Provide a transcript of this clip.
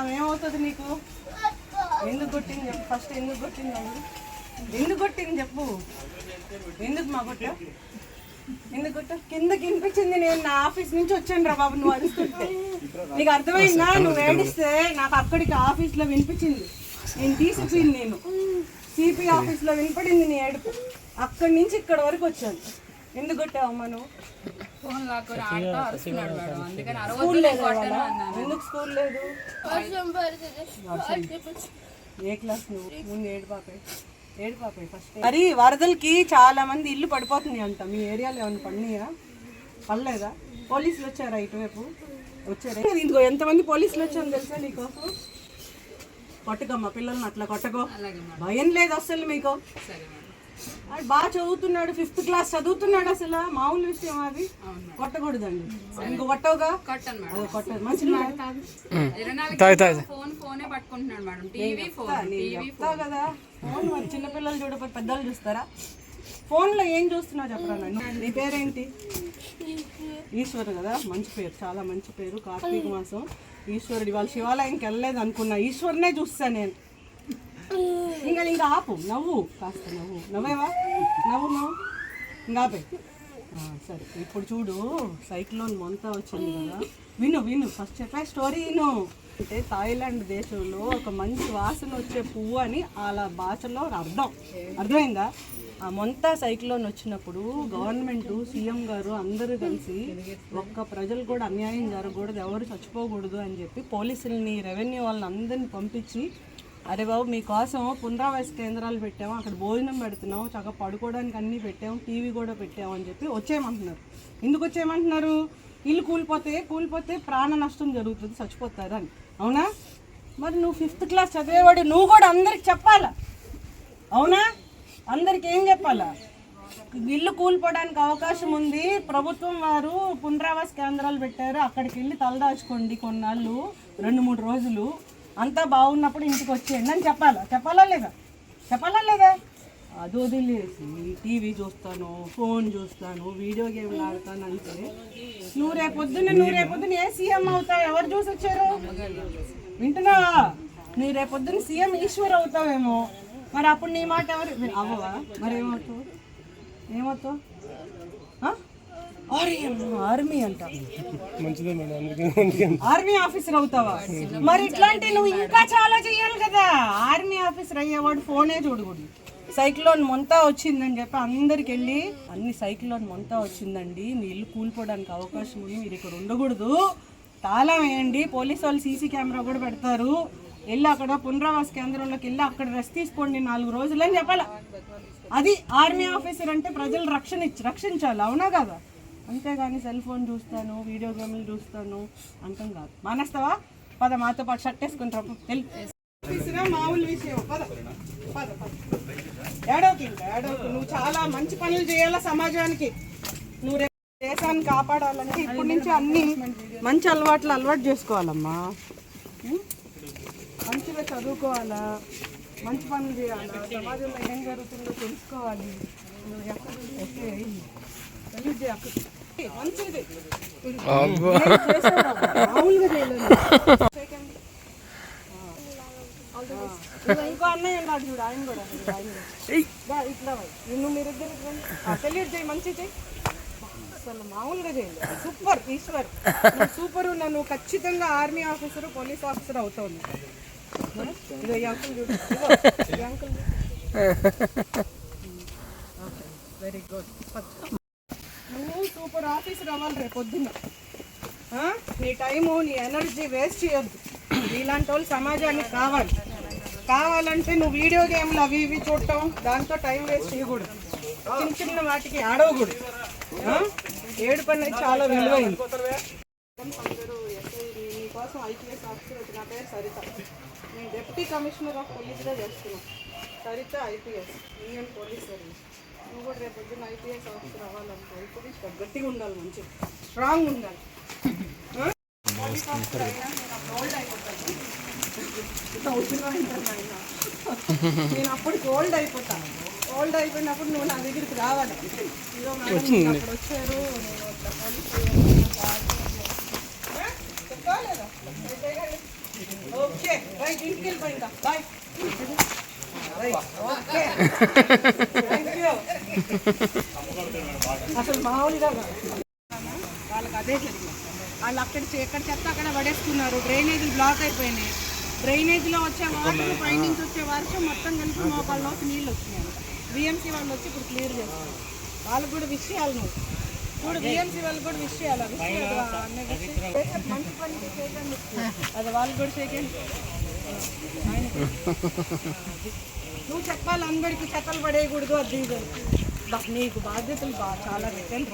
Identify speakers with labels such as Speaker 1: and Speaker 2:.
Speaker 1: ఆమె ఏమవుతుంది నీకు? ఎందుకు కొట్టింది చెప్పు. ఫస్ట్ ఎందుకు కొట్టింది? ఎందుకు కొట్టింది చెప్పు. ఎందుకు మా కొట్ట ఎందుకు కొట్ట కిందకి వినిపించింది నేను. నా ఆఫీస్ నుంచి వచ్చాను రా బాబు నువ్వు అరుస్తుంటే. నీకు అర్థమైందా? నువ్వు ఏడిస్తే నాకు అక్కడికి ఆఫీస్లో వినిపించింది. నేను తీసిపోయింది నేను. సిపి ఆఫీస్లో వినపడింది నీ ఏడుపు. అక్కడి నుంచి ఇక్కడ వరకు వచ్చాను. ఎందుకు కొట్టావమ్మా నువ్వు?
Speaker 2: ఫోన్ లాక్కొని ఆడుతూ అరుస్తున్నాడు మేడం. అందుకని
Speaker 1: స్కూల్
Speaker 2: అరవద్దు
Speaker 1: లేదు ఇవాళ? ఎందుకు స్కూల్ లేదు? ఏ క్లాస్ నువ్వు? ముందు ఏడు పాపే. ఏడు పాపే ఫస్ట్ మరి వరదలకి చాలా మంది ఇల్లు పడిపోతున్నాయి అంట. మీ ఏరియాలో ఏమైనా పడినాయా? పడలేదా? పోలీసులు వచ్చారా ఇటువైపు? వచ్చారా? ఇందుకో ఎంతమంది పోలీసులు వచ్చారో తెలుసా నీకోసం కొట్టకమ్మా పిల్లల్ని అట్లా కొట్టకో.
Speaker 2: అలాగే మేడం.
Speaker 1: భయం లేదు అసలు మీకు.
Speaker 2: సరే మేడం.
Speaker 1: అది బాగా చదువుతున్నాడు ఫిఫ్త్ క్లాస్ చదువుతున్నాడు అసలు. మామూలు విషయం అది. కొట్టకూడదండి. ఇంకో కొట్టవుగా?
Speaker 2: కొట్టాను గంటలు ఫోన్ ఫోనే పట్టుకుంటున్నాడు మేడం. టీవీ ఫోన్ టీవీ
Speaker 1: చెప్తావు కదా. ఫోన్ మరి చిన్నపిల్లలు చూడకపోతే పెద్దలు చూస్తారా? ఫోన్లో ఏం చూస్తున్నావు చెప్పరా నన్ను? నీ పేరేంటి? ఈశ్వర్ కదా? మంచి పేరు. చాలా మంచి పేరు. కార్తీక మాసం. ఈశ్వరుడు ఇవాళ శివాలయంకి వెళ్ళలేదు అనుకున్నా. ఈశ్వరునే చూస్తా నేను. ఇంకా ఇంకా ఆపు నవ్వు కాస్త నవ్వు నవ్వేవా నవ్వు నవ్వు ఇంకా ఆపే సరే ఇప్పుడు చూడు సైక్లోన్ మొంత వచ్చింది కదా విను విను ఫస్ట్ చెప్పే స్టోరీ విను అంటే థాయిలాండ్ దేశంలో ఒక మంచి వాసన వచ్చే పువ్వు అని వాళ్ళ భాషలో అర్థం అర్థమైందా ఆ మొంత సైక్లోన్ వచ్చినప్పుడు గవర్నమెంట్ సీఎం గారు అందరూ కలిసి ఒక్క ప్రజలు కూడా అన్యాయం జరగకూడదు ఎవరు చచ్చిపోకూడదు అని చెప్పి పోలీసుల్ని రెవెన్యూ వాళ్ళని అందరిని పంపించి అరే బాబు మీకోసం పునరావాస కేంద్రాలు పెట్టాము అక్కడ భోజనం పెడుతున్నాం చక్కగా పడుకోవడానికి అన్నీ పెట్టాము టీవీ కూడా పెట్టాము అని చెప్పి వచ్చేయమంటున్నారు. ఎందుకు వచ్చేయమంటున్నారు? ఇల్లు కూలిపోతే కూలిపోతే ప్రాణ నష్టం జరుగుతుంది చచ్చిపోతారు అని. అవునా? మరి నువ్వు ఫిఫ్త్ క్లాస్ చదివేవాడు నువ్వు కూడా అందరికి చెప్పాలా? అవునా? అందరికి ఏం చెప్పాలా? ఇల్లు కూలిపోవడానికి అవకాశం ఉంది. ప్రభుత్వం వారు పునరావాస కేంద్రాలు పెట్టారు. అక్కడికి వెళ్ళి తలదాచుకోండి కొన్నాళ్ళు రెండు మూడు రోజులు. అంతా బాగున్నప్పుడు ఇంటికి వచ్చేయండి అని చెప్పాలా? చెప్పాలా లేదా? చెప్పాలా లేదా? అది వదిలేసి టీవీ చూస్తాను ఫోన్ చూస్తాను వీడియో గేమ్లు ఆడతాను అంటే నువ్వు రేపొద్దున నువ్వు రేపొద్దున ఏ సీఎం అవుతావు? ఎవరు చూసి వచ్చారు వింటున్నావా? నువ్వు రేపొద్దున సీఎం ఈశ్వర్ అవుతావేమో. మరి అప్పుడు నీ మాట ఎవరు అవ్వవా? మరి ఏమవుతావు? ఏమవుతావు? ఆర్మీ అంట.
Speaker 3: మంచిదే మేడం అందుకే
Speaker 1: ఆర్మీ ఆఫీసర్ అవుతావా? మరి ఇట్లాంటి నువ్వు ఇంకా చాలా చెయ్యాలి కదా. ఆర్మీ ఆఫీసర్ అయ్యేవాడు ఫోనే చూడకూడదు. సైక్లోన్ మొంతా వచ్చిందని చెప్పి అందరికి వెళ్ళి అన్ని సైక్లోన్ మొంతా వచ్చిందండి. మీ ఇల్లు కూలిపోవడానికి అవకాశం ఉంది మీరు ఇక్కడ ఉండకూడదు. తాళం వేయండి పోలీసు వాళ్ళు సీసీ కెమెరా కూడా పెడతారు. వెళ్ళి అక్కడ పునరావాస కేంద్రంలోకి వెళ్ళి అక్కడ రెస్ట్ తీసుకోండి నాలుగు రోజులు అని చెప్పాలా. అది ఆర్మీ ఆఫీసర్ అంటే ప్రజలు రక్షణ ఇచ్చి రక్షించాలి అవునా కదా? అంతేగాని సెల్ ఫోన్ చూస్తాను వీడియో గేమ్లు చూస్తాను అంతం కాదు. మానేస్తావా? పద మాతో పాటు షర్ట్ వేసుకుంటాం. ఆఫీసరా మామూలు విషయం. పద పద పద. ఏడవకి ఇంకా నువ్వు చాలా మంచి పనులు చేయాలా సమాజానికి? నువ్వు రేపు దేశాన్ని కాపాడాలంటే ఇప్పటి నుంచి అన్ని మంచి అలవాట్లు అలవాటు చేసుకోవాలమ్మా. మంచిగా చదువుకోవాలా? మంచి పనులు చేయాలా? సమాజంలో ఏం జరుగుతుందో తెలుసుకోవాలి. నువ్వు ఎక్కడ ఓకే తెలియజే అక్కడ మంచిది నేను చేశాను. మామూలుగా చేయలేదు Second. ఆ. ఇదిగో ఇంకో అన్నయ్య ఉన్నాడు చూడు ఆయన కూడా ఆయన కూడా. దా, ఇట్లా పోయి. నువ్వు మీరిద్దరు సెల్యూట్ చేయి మంచి చేయి అసలు మామూలుగా చేయలేదు సూపర్ ఈశ్వర్ సూపర్ నన్ను ఖచ్చితంగా ఆర్మీ ఆఫీసర్ పోలీస్ ఆఫీసర్ అవుతావు వెరీ గుడ్ నువ్వు ఆఫీస్ రావాలి రేపు పొద్దున్న. నీ టైము నీ ఎనర్జీ వేస్ట్ చేయొద్దు. ఇలాంటి వాళ్ళు సమాజానికి కావాలి. కావాలంటే నువ్వు వీడియో గేమ్లు అవి ఇవి చూడటం దాంతో టైం వేస్ట్ చేయకూడదు. చిన్న చిన్న వాటికి ఆడవకూడదు. ఏడు పని చాలా విలువైంది అందరూ నీకోసం ఐపీఎస్ ఆఫీసర్ వచ్చి నా పేరు సరిత. నేను డిప్యూటీ కమిషనర్ ఆఫ్ పోలీస్గా చేస్తున్నాను Saritha IPS Indian police service. రేపు పొద్దున్న ఐపీఎస్ ఆఫీసర్ అవ్వాలనుకో ఇప్పుడు గట్టిగా ఉండాలి మంచి స్ట్రాంగ్ ఉండాలి. నేను అప్పుడు ఓల్డ్ అయిపోతాను. ఓల్డ్ అయిపోయినప్పుడు నువ్వు నా దగ్గరికి రావాలి. మేడం అప్పుడు వచ్చారు. నేను ఇట్లా పోలీస్ అయ్యాను, నాకు ఆర్మీ అయ్యాను. ఆ? చెప్పాలి కదా? అయితే కానీ, ఓకే రైట్ ఇంటికి వెళ్ళిపోయి ఇంకా బాయ్ ఓకే. అసలు మామూలుగా. వాళ్ళకి అదే జరిగింది. వాళ్ళు అక్కడ ఎక్కడ చెత్త అక్కడ పడేస్తున్నారు. డ్రైనేజీలు బ్లాక్ అయిపోయినాయి. డ్రైనేజీలో వచ్చే వాటర్ పైనుంచి వచ్చే వర్షం మొత్తం కలిపి మోకాళ్ళలోకి నీళ్ళు వచ్చినాయి. బిఎంసీ వాళ్ళు వచ్చి ఇప్పుడు క్లియర్ చేస్తారు వాళ్ళకి కూడా విషయాలు నువ్వు. చూడు బిఎంసీ వాళ్ళకి కూడా విషయాలు. అది వాళ్ళు కూడా చేయకండి. నువ్వు చెప్పాలి అందరికీ చెత్తలు పడేయకూడదు అది ఇది అని. బా- నీకు బాధ్యతలు బా చాలా పెట్టండి